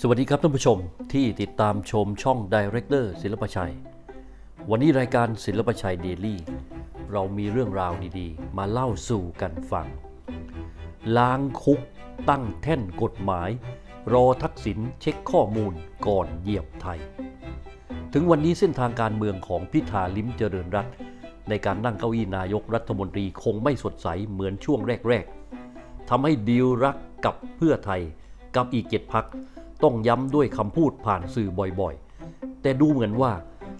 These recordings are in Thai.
สวัสดีครับท่านผู้ชมที่ติดตามชมช่อง Director ศิลปชัย วันนี้รายการศิลปชัยเดลี่ เรามีเรื่องราวดีๆ มาเล่าสู่กันฟัง ล้างคุกตั้งแท่นกฎหมาย รอทักษิณเช็คข้อมูลก่อนเหยียบไทย ถึงวันนี้เส้นทางการเมืองของพิธาลิ้มเจริญรัตน์ในการนั่งเก้าอี้นายกรัฐมนตรีคงไม่สดใสเหมือนช่วงแรกๆทำให้ดีลรักกับเพื่อไทยกับอีกเจ็ดพัก ต้องย้ำด้วยคำพูดผ่านสื่อบ่อยๆ แต่ดูเหมือนว่า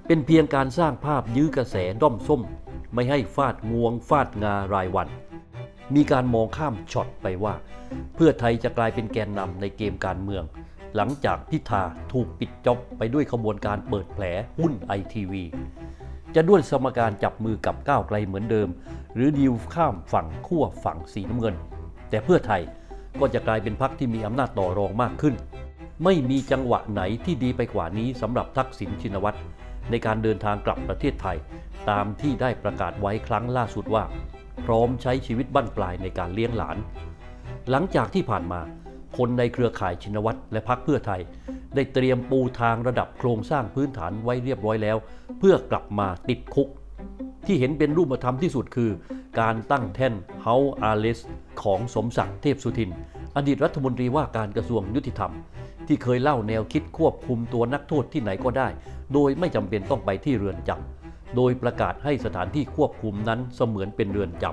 เป็นเพียงการสร้างภาพยื้อกระแสด้อมส้ม ไม่ให้ฟาดงวงฟาดงารายวัน มีการมองข้ามช็อตไปว่า เพื่อไทยจะกลายเป็นแกนนำในเกมการเมือง หลังจากพิธาถูกปิดจ็อบไปด้วยขบวนการเปิดแผลหุ้นไอทีวีจะด้วยสมการจับมือกับก้าวไกลเหมือนเดิม หรือดีลข้ามฝั่งขั้วฝั่งสีน้ำเงิน แต่เพื่อไทยก็จะกลายเป็นพรรคที่มีอำนาจต่อรองมากขึ้น ไม่มีจังหวะไหนที่ดีไปกว่านี้สำหรับทักษิณชินวัตรในการเดินทางกลับประเทศไทย ตามที่ได้ประกาศไว้ครั้งล่าสุดว่า พร้อมใช้ชีวิตบั้นปลายในการเลี้ยงหลาน หลังจากที่ผ่านมา คนในเครือข่ายชินวัตรและพรรคเพื่อไทย ได้เตรียมปูทางระดับโครงสร้างพื้นฐานไว้เรียบร้อยแล้ว เพื่อกลับมาติดคุก ที่เห็นเป็นรูปธรรมที่สุดคือ การตั้งแท่นเฮาอาเลสของสมศักดิ์เทพสุทิน อดีตรัฐมนตรีว่าการกระทรวงยุติธรรม ที่เคยเล่าแนวคิดควบคุมตัวนักโทษที่ไหนก็ได้ โดยไม่จำเป็นต้องไปที่เรือนจำโดยประกาศให้สถานที่ควบคุมนั้นเสมือนเป็นเรือนจ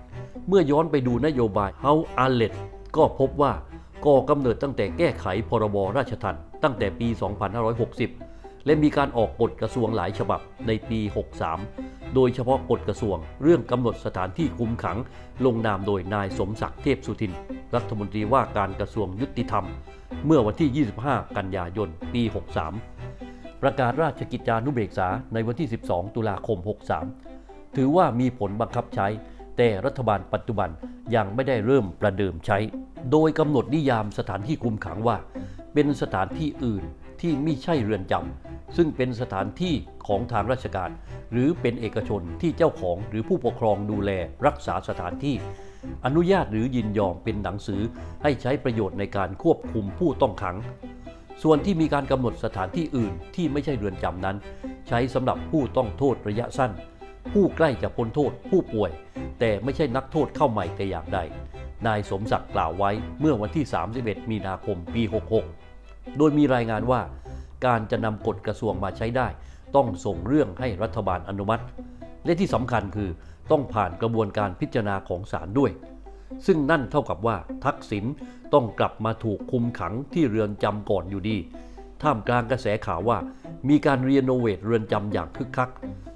ำเมื่อย้อนไปดูนโยบายเฮาอาเลสก็พบว่าก่อกำเนิดตั้งแต่แก้ไขพรบราชทัณฑ์ตั้งแต่ปี 2560 และมีการออกกฎกระทรวงหลายฉบับในปี 63 โดยเฉพาะกฎกระทรวง เรื่องกำหนดสถานที่คุมขัง ลงนามโดยนายสมศักดิ์เทพสุทิน รัฐมนตรีว่าการกระทรวงยุติธรรม เมื่อวันที่ 25 กันยายน ปี 63 ประกาศราชกิจจานุเบกษาในวันที่ 12 ตุลาคม 63 ถือว่ามีผลบังคับใช้ แต่รัฐบาลปัจจุบันยังไม่ได้เริ่มประเดิมใช้ โดยกำหนดนิยามสถานที่คุมขังว่าเป็นสถานที่อื่น ที่ไม่ใช่เรือนจำซึ่งเป็นสถานที่ของทางราชการ หรือเป็นเอกชนที่เจ้าของหรือผู้ปกครองดูแลรักษาสถานที่ อนุญาตหรือยินยอมเป็นหนังสือให้ใช้ประโยชน์ในการควบคุมผู้ต้องขัง ส่วนที่มีการกำหนดสถานที่อื่นที่ไม่ใช่เรือนจำนั้น ใช้สำหรับผู้ต้องโทษระยะสั้น ผู้ใกล้จะพ้นโทษผู้ป่วย แต่ไม่ใช่นักโทษเข้าใหม่แต่อย่างใดนายสมศักดิ์กล่าวไว้เมื่อวันที่ 31 มีนาคม ปี 66 โดยมีรายงานว่า การจะนำกฎกระทรวงมาใช้ได้ ต้องส่งเรื่องให้รัฐบาลอนุมัติ และที่สำคัญคือต้องผ่านกระบวนการพิจารณาของศาลด้วย ซึ่งนั่นเท่ากับว่าทักษิณต้องกลับมาถูกคุมขังที่เรือนจำก่อนอยู่ดี ท่ามกลางกระแสข่าวว่า มีการเรีโนเวทเรือนจำอย่างคึกคัก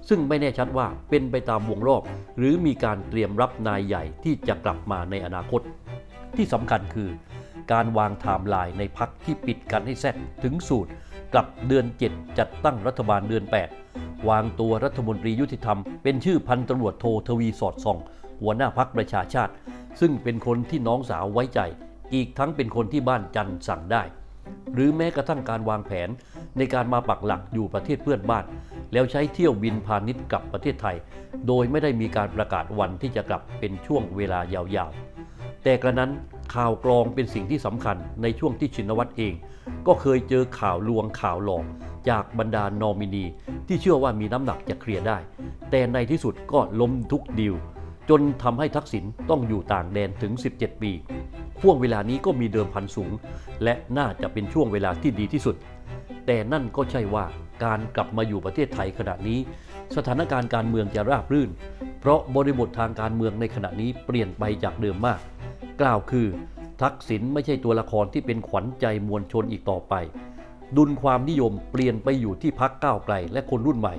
ซึ่งไม่แน่ชัดว่าเป็นไปตามวงรอบ หรือมีการเตรียมรับนายใหญ่ที่จะกลับมาในอนาคต ที่สำคัญคือ การวางไทม์ไลน์ในพักที่ปิดกันให้แซดถึงสูตร กลับเดือน 7 จัดตั้งรัฐบาลเดือน 8 วางตัวรัฐมนตรียุติธรรม เป็นชื่อพันตำรวจโททวีสอดส่อง หัวหน้าพักประชาชาติ ซึ่งเป็นคนที่น้องสาวไว้ใจ อีกทั้งเป็นคนที่บ้านจันทร์สั่งได้ หรือแม้กระทั่งการวางแผนในการมาปักหลักอยู่ประเทศเพื่อนบ้าน แล้วใช้เที่ยวบินพาณิชย์กลับประเทศไทย โดยไม่ได้มีการประกาศวันที่จะกลับเป็นช่วงเวลายาวๆ แต่กระนั้น ข่าวกรองเป็นสิ่งที่สำคัญในช่วงที่ชินวัตรเอง ก็เคยเจอข่าวลวงข่าวหลอก จากบรรดานอมินี ที่เชื่อว่ามีน้ำหนักจะเคลียร์ได้ แต่ในที่สุดก็ล้มทุกดีลจนทำให้ทักษิณต้องอยู่ต่างแดนถึง 17 ปีช่วงเวลานี้ก็มีเดิมพันสูง และน่าจะเป็นช่วงเวลาที่ดีที่สุด แต่นั่นก็ใช่ว่าการกลับมาอยู่ประเทศไทยขณะนี้ สถานการณ์การเมืองจะราบรื่น เพราะบริบททางการเมืองในขณะนี้เปลี่ยนไปจากเดิมมาก กล่าวคือ ทักษิณไม่ใช่ตัวละครที่เป็นขวัญใจมวลชนอีกต่อไป ดุลความนิยมเปลี่ยนไปอยู่ที่พักก้าวไกลและคนรุ่นใหม่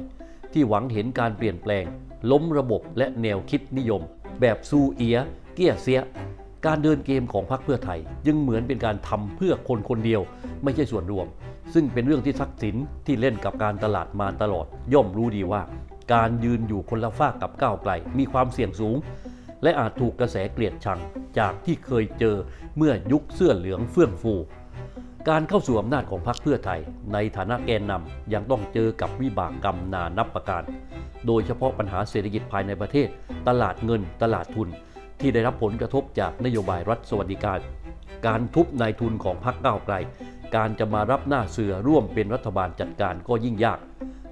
ที่หวังเห็นการเปลี่ยนแปลง ล้มระบบและแนวคิดนิยม แบบซูเอีย เกียเสีย การเดินเกมของพรรคเพื่อไทยยังเหมือนเป็นการทำเพื่อคนคนเดียว ไม่ใช่ส่วนรวม ซึ่งเป็นเรื่องที่ทักษิณที่เล่นกับการตลาดมาตลอด ย่อมรู้ดีว่า การยืนอยู่คนละฝากกับก้าวไกล มีความเสี่ยงสูง และอาจถูกกระแสเกลียดชังจากที่เคยเจอเมื่อยุคเสื้อเหลืองเฟื่องฟู การเข้าสู่อำนาจของพรรคเพื่อไทย ในฐานะแกนนำยังต้องเจอกับวิบากกรรมนานับประการ โดยเฉพาะปัญหาเศรษฐกิจภายในประเทศ ตลาดเงิน ตลาดทุน ที่ได้รับผลกระทบจากนโยบายรัฐสวัสดิการ การทุบนายทุนของพรรคก้าวไกล การจะมารับหน้าเสือร่วมเป็นรัฐบาลจัดการก็ยิ่งยาก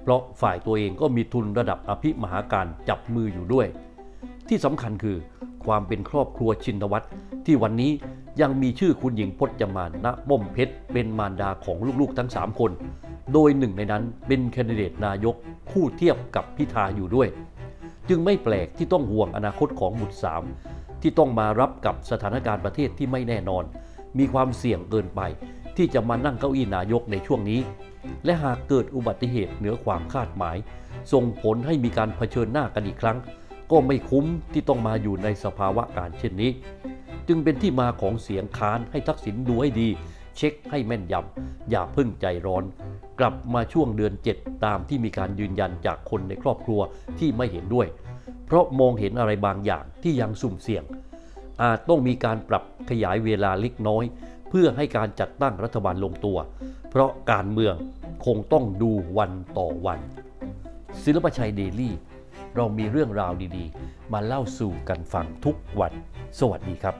เพราะฝ่ายตัวเองก็มีทุนระดับอภิมหาการจับมืออยู่ด้วย ที่สำคัญคือความเป็นครอบครัวชินวัตรที่วันนี้ยังมีชื่อคุณหญิงพจมานณม่อมเพชร เป็นมารดาของลูกๆทั้ง 3 คน โดยหนึ่งในนั้นเป็นแคนดิเดตนายกคู่เทียบกับพิธาอยู่ด้วย จึงไม่แปลกที่ต้องห่วงอนาคตของบุตรสามที่ต้องมารับกับสถานการณ์ประเทศที่ไม่แน่นอน มีความเสี่ยงเกินไป ที่จะมานั่งเก้าอี้นายกในช่วงนี้ และหากเกิดอุบัติเหตุเหนือความคาดหมาย ส่งผลให้มีการเผชิญหน้ากันอีกครั้ง ก็ไม่คุ้มที่ต้องมาอยู่ในสภาวะการเช่นนี้ จึงเป็นที่มาของเสียงค้านให้ทักษิณดูให้ดี เช็คให้แม่นยำอย่าเพิ่งใจร้อน กลับมาช่วงเดือน 7 ตามที่มีการยืนยันจากคนในครอบครัวที่ไม่เห็นด้วย เพราะมองเห็นอะไรบางอย่างที่ยังสุ่มเสี่ยง อาจต้องมีการปรับขยายเวลาเล็กน้อย เพื่อให้การจัดตั้งรัฐบาลลงตัว เพราะการเมืองคงต้องดูวันต่อวันศิลปชัยเดลี่ เรามีเรื่องราวดีๆ มาเล่าสู่กันฟังทุกวัน สวัสดีครับ